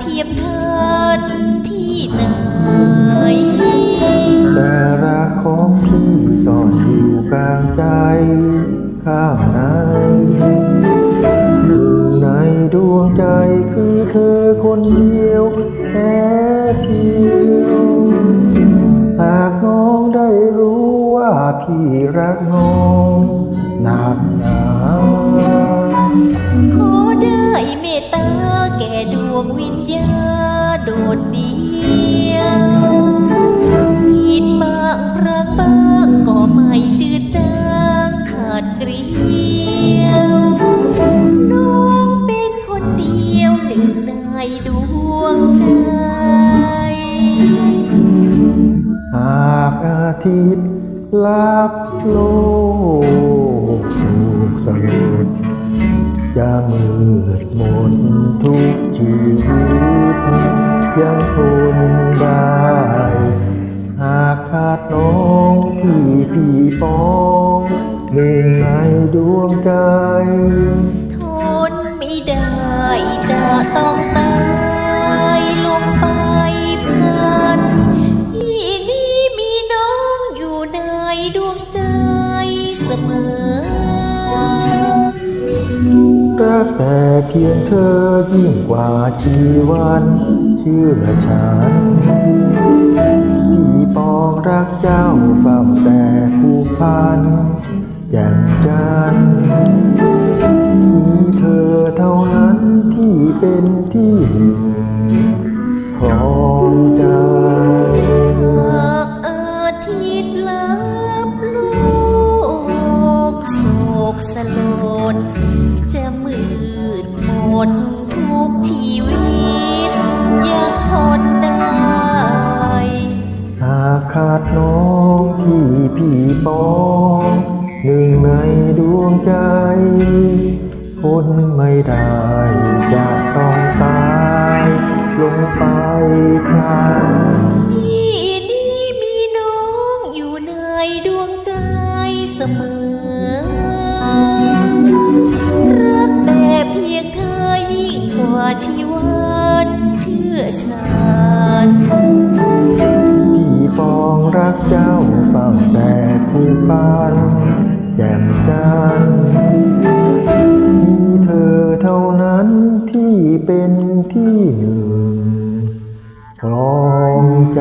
เทียมทันที่ไหน แต่รักของพี่ซ่อนอยู่กลางใจข้างในหนึ่งในดวงใจคือเธอคนเดียวแค่เพียวหากน้องได้รู้ว่าพี่รักน้องหนักหนาขอได้เมตตาแก่ดวง วงวิญญาโดดเดียวผิดบางพรักบ้างก็ไม่จืดจางขาดเกลียวน้องเป็นคนเดียวหนึ่งในดวงใจหากอาทิตย์ลับโลกถูกสลุด จะมืดมนทุกชีวิตยังทนได้หากขาดน้องที่พี่ปองหนึ่งในดวงใจ ทนไม่ได้จะต้องตายลงไปพลันที่นี่มีน้องอยู่ในดวงใจเสมอ รักแต่เพียงเธอยิ่งกว่าชีวันเชื่อฉันพี่ปองรักเจ้าเฝ้าแต่ผูกพันแจ่มจันมีเธอเท่านั้นที่เป็นที่หนึ่ง ขาดน้องที่พี่ปองหนึ่งในดวงใจ คนไม่ได้จะต้องตายลงไปคลานพี่นี่มีน้องอยู่ในดวงใจเสมอ รักแต่เพียงเธอยิ่งกว่าชีวันเชื่อฉัน รักเจ้าเฝ้าแต่ผู้ปานแจ่มจันมีเธอเท่านั้นที่เป็นที่หนึ่งครองใจ